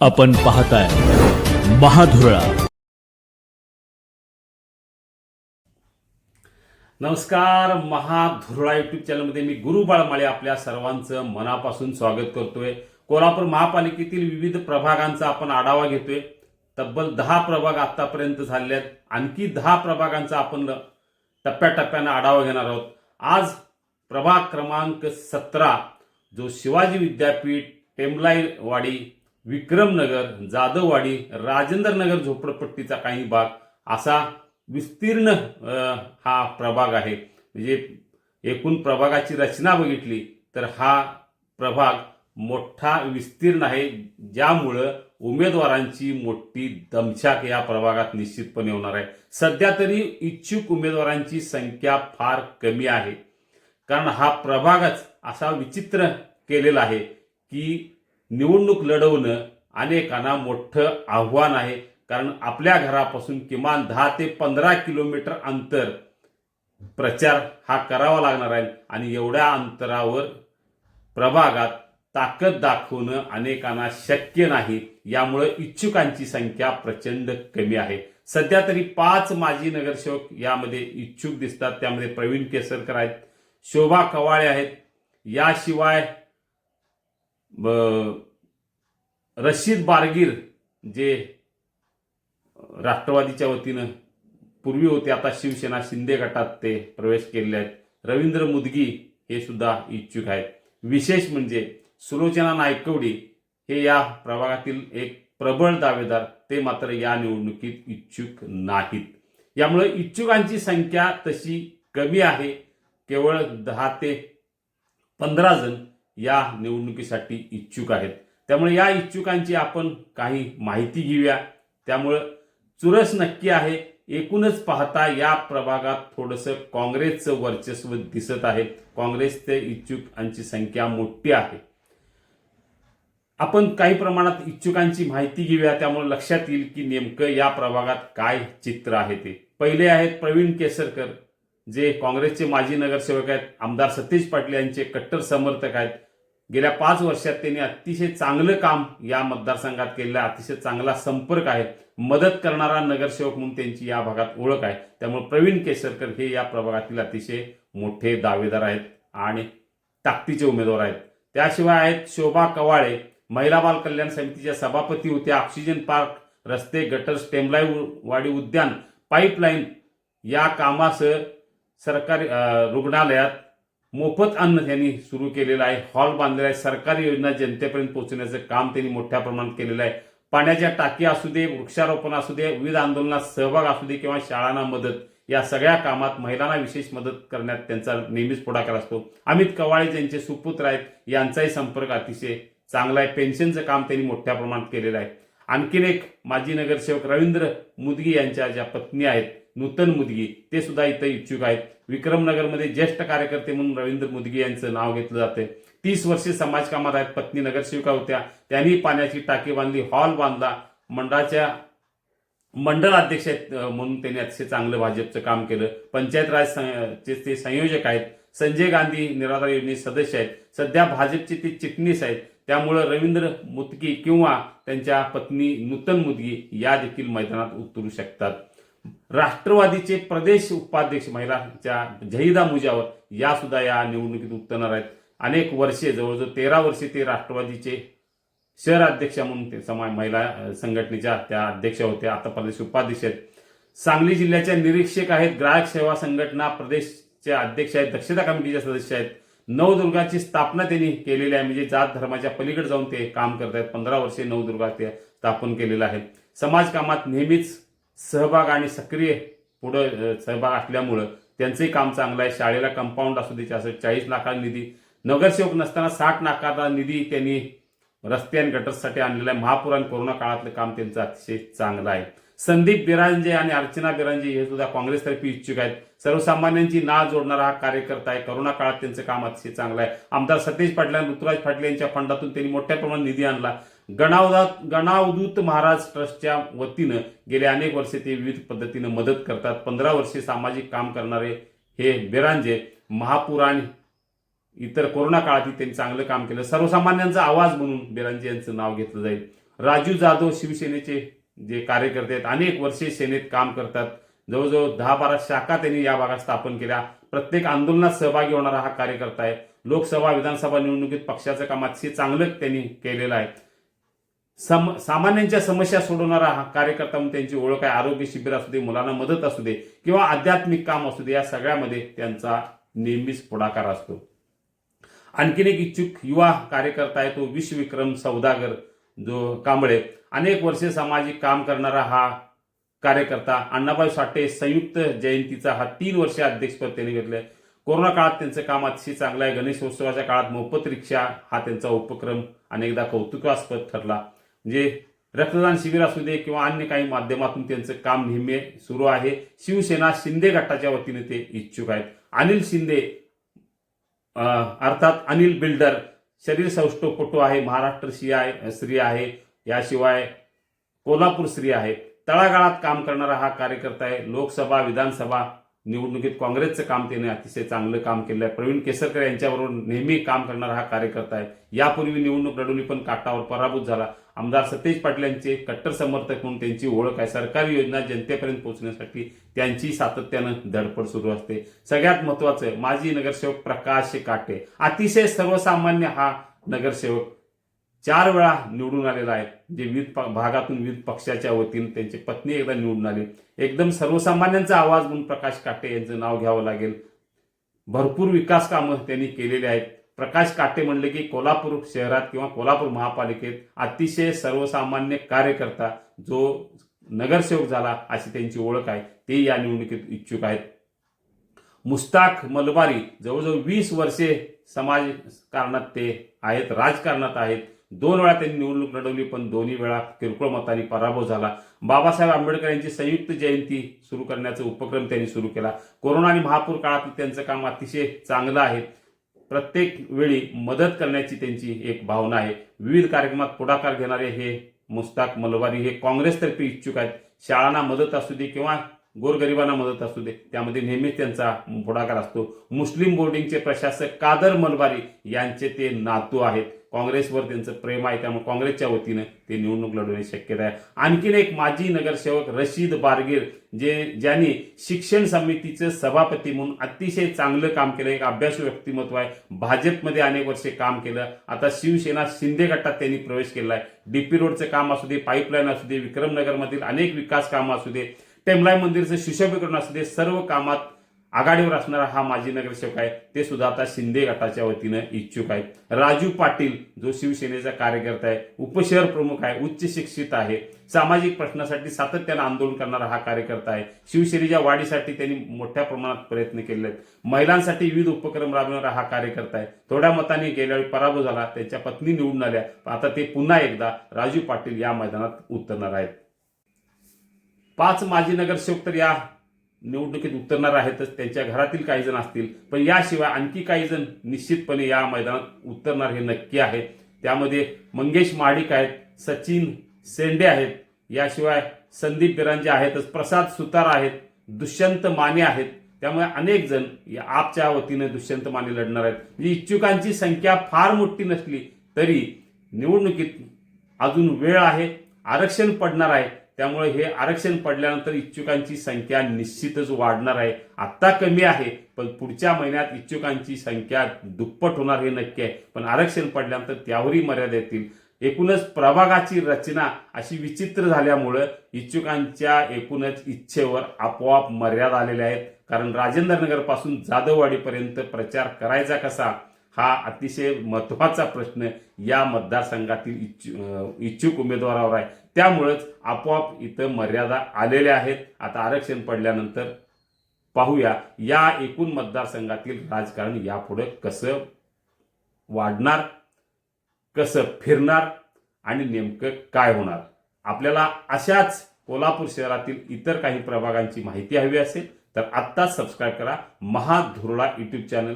आपण पाहताय महाधुरळा. नमस्कार महाधुरळा युट्यूब चॅनलमध्ये मी गुरुबाळ माळे आपल्या सर्वांचं मनापासून स्वागत करतोय. कोल्हापूर महापालिकेतील विविध प्रभागांचा आपण आढावा घेतोय. तब्बल दहा प्रभाग आतापर्यंत झाले आहेत आणखी दहा प्रभागांचा आपण टप्प्याटप्प्यानं आढावा घेणार आहोत. आज प्रभाग क्रमांक सतरा जो शिवाजी विद्यापीठ टेमलाईवाडी विक्रमनगर जाधववाडी राजेंद्रनगर झोपडपट्टीचा काही भाग असा विस्तीर्ण हा प्रभाग आहे. म्हणजे एकूण प्रभागाची रचना बघितली तर हा प्रभाग मोठा विस्तीर्ण आहे ज्यामुळं उमेदवारांची मोठी दमछाक या प्रभागात निश्चितपणे होणार आहे. सध्या तरी इच्छुक उमेदवारांची संख्या फार कमी आहे. कारण हा प्रभागच असा विचित्र केलेला आहे की निवडणूक लढवणं अनेकांना मोठं आव्हान आहे. कारण आपल्या घरापासून किमान दहा ते पंधरा किलोमीटर अंतर प्रचार हा करावा लागणार आहे. आणि एवढ्या अंतरावर प्रभागात ताकद दाखवणं अनेकांना शक्य नाही. यामुळे इच्छुकांची संख्या प्रचंड कमी आहे. सध्या तरी पाच माजी नगरसेवक यामध्ये इच्छुक दिसतात. त्यामध्ये प्रवीण केसरकर आहेत शोभा कवाळे आहेत. याशिवाय ब- रशीद बारगीर जे राष्ट्रवादीच्या वतीनं पूर्वी होते आता शिवसेना शिंदे गटात ते प्रवेश केलेले आहेत. रवींद्र मुदगी हे सुद्धा इच्छुक आहेत. विशेष म्हणजे सुलोचना नायकवडी हे या प्रभागातील एक प्रबळ दावेदार ते मात्र या निवडणुकीत इच्छुक नाहीत. यामुळे इच्छुकांची संख्या तशी कमी आहे. केवळ दहा ते पंधरा जण या निवडणुकीसाठी इच्छुक आहेत. त्यामुळे या इच्छुकांची आपण काही माहिती घेऊया. त्यामुळं चुरस नक्की आहे. एकूणच पाहता या प्रभागात थोडंसं काँग्रेसचं वर्चस्व दिसत आहे. काँग्रेसचे इच्छुकांची संख्या मोठी आहे. आपण काही प्रमाणात इच्छुकांची माहिती घेऊया. त्यामुळे लक्षात येईल की नेमकं या प्रभागात काय चित्र आहे ते. पहिले आहेत प्रवीण केसरकर जे काँग्रेसचे माजी नगरसेवक आहेत. आमदार सतीश पाटील यांचे कट्टर समर्थक आहेत. गेल्या पाच वर्षात त्यांनी अतिशय चांगलं काम या मतदारसंघात केलेलं आहे. अतिशय चांगला संपर्क आहे. मदत करणारा नगरसेवक म्हणून त्यांची या भागात ओळख आहे. त्यामुळे प्रवीण केसरकर हे या प्रभागातील अतिशय मोठे दावेदार आहेत आणि ताकदीचे उमेदवार आहेत. त्याशिवाय आहेत शोभा कवाळे. महिला बाल कल्याण समितीच्या सभापती होत्या ऑक्सिजन पार्क रस्ते गटर स्टेमलाई वाडी उद्यान पाईपलाईन या कामासह सरकारी रुग्णालयात मोफत अन्न त्यांनी सुरू केलेलं आहे. हॉल बांधलेला आहे. सरकारी योजना जनतेपर्यंत पोहोचवण्याचं काम त्यांनी मोठ्या प्रमाणात केलेलं आहे. पाण्याच्या टाकी असू दे वृक्षारोपण असू दे विविध आंदोलनात सहभाग असू दे किंवा शाळांना मदत या सगळ्या कामात महिलांना विशेष मदत करण्यात त्यांचा नेहमीच पुढाकार असतो. अमित कवाळे ज्यांचे सुपुत्र आहेत यांचाही संपर्क अतिशय चांगला आहे. पेन्शनचं काम त्यांनी मोठ्या प्रमाणात केलेलं आहे. आणखीन एक माजी नगरसेवक रवींद्र मुदगी यांच्या ज्या पत्नी आहेत नूतन मुदगी ते सुद्धा इथं इच्छुक आहेत. विक्रमनगरमध्ये ज्येष्ठ कार्यकर्ते म्हणून रवींद्र मुदगी यांचं नाव घेतलं जाते तीस वर्षे समाजकामात आहेत पत्नी नगरसेविका होत्या. त्यांनी पाण्याची टाकी बांधली हॉल बांधला. मंडळाच्या मंडळ अध्यक्ष आहेत म्हणून त्यांनी अतिशय चांगलं भाजपचं काम केलं. पंचायत राज सं- चे ते संयोजक आहेत. संजय गांधी निराधार योजनेचे सदस्य आहेत. सध्या भाजपचे ते चिटणीस आहेत. त्यामुळं रवींद्र मुतकी किंवा त्यांच्या पत्नी नूतन मुदगी या देखील मैदानात उतरू शकतात. राष्ट्रवादीचे प्रदेश उपाध्यक्ष महिलाच्या जहिदा मुजावर या सुद्धा या निवडणुकीत उतरणार आहेत. अनेक वर्षे जवळजवळ तेरा वर्षे ते राष्ट्रवादीचे शहर अध्यक्ष म्हणून ते समाज महिला संघटनेच्या त्या अध्यक्ष होत्या आता प्रदेश उपाध्यक्ष आहेत. सांगली जिल्ह्याच्या निरीक्षक आहेत. ग्राहक सेवा संघटना प्रदेशचे अध्यक्ष आहेत. दक्षता कमिटीचे सदस्य आहेत. नवदुर्गाची स्थापना त्यांनी केलेली आहे. म्हणजे जात धर्माच्या पलीकडे जाऊन ते काम करत आहेत. पंधरा वर्षे नवदुर्गा ते स्थापन केलेलं आहे. समाजकामात नेहमीच सहभाग आणि सक्रिय पुढं सहभाग असल्यामुळं त्यांचंही काम चांगलं आहे. शाळेला कंपाऊंड असू द्यायचे असं चाळीस लाखांचा निधी नगरसेवक नसताना साठ लाखाचा निधी त्यांनी रस्ते आणि गटरसाठी आणलेलं आहे महापूर आणि कोरोना काळातलं काम त्यांचं अतिशय चांगलं आहे. संदीप बिरांजे आणि अर्चना बिरांजे हे सुद्धा काँग्रेसतर्फे इच्छुक आहेत. सर्वसामान्यांची ना जोडणारा हा कार्यकर्ता आहे. करोना काळात त्यांचं काम अतिशय चांगलं आहे. आमदार सतीश पाटील आणि ऋतुराज पाटील यांच्या फंडातून त्यांनी मोठ्या प्रमाणात निधी आणला. गणावदात गणावदूत महाराज ट्रस्टच्या वतीनं गेले अनेक वर्षे ते विविध पद्धतीनं मदत करतात. पंधरा वर्षे सामाजिक काम करणारे हे बिरांजे महापुराण इतर कोरोना काळातही त्यांनी चांगलं काम केलं. सर्वसामान्यांचा आवाज म्हणून बिरांजे यांचं नाव घेतलं जाईल. राजू जाधव शिवसेनेचे जे कार्यकर्ते आहेत अनेक वर्षे सेनेत काम करतात. जवळजवळ दहा बारा शाखा त्यांनी या भागात स्थापन केल्या. प्रत्येक आंदोलनात सहभागी होणारा हा कार्यकर्ता आहे. लोकसभा विधानसभा निवडणुकीत पक्षाचं काम अतिशय चांगलं त्यांनी केलेलं आहे. सम सामान्यांच्या समस्या सोडवणारा हा कार्यकर्ता म्हणून त्यांची ओळख आहे. आरोग्य शिबिर असू दे मुलांना मदत असू दे किंवा आध्यात्मिक काम असू दे या सगळ्यामध्ये त्यांचा नेहमीच पुढाकार असतो. आणखीन एक इच्छुक युवा कार्यकर्ता आहे तो विश्वविक्रम सौदागर जो कांबळे. अनेक वर्षे सामाजिक काम करणारा हा कार्यकर्ता अण्णाभाई साठे संयुक्त जयंतीचा हा तीन वर्ष अध्यक्षपद त्यांनी घेतलं कोरोना काळात त्यांचं काम अतिशय चांगलं आहे. गणेशोत्सवाच्या काळात मोफत रिक्षा हा त्यांचा उपक्रम अनेकदा कौतुकास्पद ठरला. म्हणजे रक्तदान शिबिर असू दे किंवा अन्य काही माध्यमातून त्यांचं काम नेहमी सुरू आहे. शिवसेना शिंदे गटाच्या वतीने ते इच्छुक आहेत. अनिल शिंदे अर्थात अनिल बिल्डर शरीर सौष्ठवपटू आहे महाराष्ट्र श्री आहे स्त्री आहे. याशिवाय कोल्हापूर स्त्री आहे. तळागाळात काम करणारा हा कार्यकर्ता आहे. लोकसभा विधानसभा निवडणुकीत काँग्रेसचं काम त्याने अतिशय चांगलं काम केलं आहे प्रवीण केसरकर यांच्याबरोबर नेहमी काम करणारा हा कार्यकर्ता आहे. यापूर्वी निवडणूक लढवली पण काटावर पराभूत झाला. आमदार सतेज पाटील यांचे कट्टर समर्थक म्हणून त्यांची ओळख आहे. सरकारी योजना जनतेपर्यंत पोहोचण्यासाठी त्यांची सातत्यानं धडपड सुरू असते. सगळ्यात महत्वाचं माजी नगरसेवक प्रकाश काटे. अतिशय सर्वसामान्य हा नगरसेवक चार वेळा निवडून आलेला आहे. जे विविध भागातून विविध पक्षाच्या वतीनं त्यांची पत्नी एकदा निवडून आली. एकदम सर्वसामान्यांचा आवाज म्हणून प्रकाश काटे यांचं नाव घ्यावं लागेल. भरपूर विकास कामं त्यांनी केलेली आहेत. प्रकाश काटे म्हणले की कोल्हापूर शहरात किंवा कोल्हापूर महापालिकेत अतिशय सर्वसामान्य कार्यकर्ता जो नगरसेवक झाला अशी त्यांची ओळख आहे ते या निवडणुकीत इच्छुक आहेत. मुस्ताक मलबारी जवळजवळ वीस वर्षे समाजकारणात ते आहेत राजकारणात आहेत. दोन वेळा त्यांनी निवडणूक लढवली पण दोन्ही वेळा किरकोळ मताने पराभव झाला. बाबासाहेब आंबेडकर यांची संयुक्त जयंती सुरू करण्याचा उपक्रम त्यांनी सुरू केला. कोरोना आणि महापूर काळात त्यांचं काम अतिशय चांगलं आहे. प्रत्येक वेळी मदत करण्याची त्यांची एक भावना आहे. विविध कार्यक्रमात पुढाकार घेणारे हे मुस्ताक मलवारी हे काँग्रेसतर्फे इच्छुक आहेत. शाळांना मदत असू दे किंवा गोरगरिबांना मदत असू दे त्यामध्ये नेहमीच त्यांचा पुढाकार असतो. मुस्लिम बोर्डिंगचे प्रशासक कादर मलबारी यांचे ते नातू आहेत. काँग्रेसवर त्यांचं प्रेम आहे त्यामुळे काँग्रेसच्या वतीनं ते निवडणूक लढवण्याची शक्यता आहे. आणखीन एक माजी नगरसेवक रशीद बारगीर जे ज्यांनी शिक्षण समितीचं सभापती म्हणून अतिशय चांगलं काम केलं एक अभ्यासू व्यक्तिमत्व आहे. भाजपमध्ये अनेक वर्षे काम केलं. आता शिवसेना शिंदे गटात त्यांनी प्रवेश केला आहे. डीपी रोडचं काम असू दे पाईपलाईन असू दे विक्रमनगरमधील अनेक विकास कामं असू दे टेमलाई मंदिरचं सुशोभीकरण असू दे सर्व कामात आघाडीवर असणारा हा माजी नगरसेवक आहे ते सुद्धा आता शिंदे गटाच्या वतीनं इच्छुक आहेत. राजू पाटील जो शिवसेनेचा कार्यकर्ता आहे उपशहर प्रमुख आहे उच्च शिक्षित आहे सामाजिक प्रश्नासाठी सातत्यानं आंदोलन करणारा हा कार्यकर्ता आहे. शिवसेनेच्या वाढीसाठी त्यांनी मोठ्या प्रमाणात प्रयत्न केले आहेत महिलांसाठी विविध उपक्रम राबवणारा हा कार्यकर्ता आहे. थोड्या मतांनी गेल्यावेळी पराभव झाला त्यांच्या पत्नी निवडून आल्या. आता ते पुन्हा एकदा राजू पाटील या मैदानात उतरणार आहेत. पाच माजी नगरसेवक तर या निवडणुकीत उतरणार आहेतच त्यांच्या घरातील काही जण असतील. पण याशिवाय आणखी काही जण निश्चितपणे या मैदानात उतरणार हे नक्की आहे. त्यामध्ये मंगेश महाडिक आहेत सचिन सेंडे आहेत याशिवाय संदीप बिरांजे आहेतच प्रसाद सुतार आहेत दुष्यंत माने आहेत. त्यामुळे अनेक जण या आपच्या वतीने दुष्यंत माने लढणार आहेत. म्हणजे इच्छुकांची संख्या फार मोठी नसली तरी निवडणुकीत अजून वेळ आहे आरक्षण पडणार आहे. त्यामुळे हे आरक्षण पडल्यानंतर इच्छुकांची संख्या निश्चितच वाढणार आहे. आत्ता कमी आहे पण पुढच्या महिन्यात इच्छुकांची संख्या दुप्पट होणार हे नक्की आहे. पण आरक्षण पडल्यानंतर त्यावरही मर्यादा येतील. एकूणच प्रभागाची रचना अशी विचित्र झाल्यामुळं इच्छुकांच्या एकूणच इच्छेवर आपोआप मर्यादा आलेल्या आहेत. कारण राजेंद्र जाधववाडीपर्यंत प्रचार करायचा कसा हा अतिशय महत्त्वाचा प्रश्न या मतदारसंघातील इच्छु इच्छुक उमेदवारावर आहे. त्यामुळंच आपोआप इथं मर्यादा आलेल्या आहेत. आता आरक्षण पडल्यानंतर पाहूया या एकूण मतदारसंघातील राजकारण यापुढे कसं वाढणार कसं फिरणार आणि नेमकं काय होणार? आपल्याला अशाच कोल्हापूर शहरातील इतर काही प्रभागांची माहिती हवी असेल तर आत्ताच सबस्क्राईब करा. महाधुरळा यूट्यूब चॅनल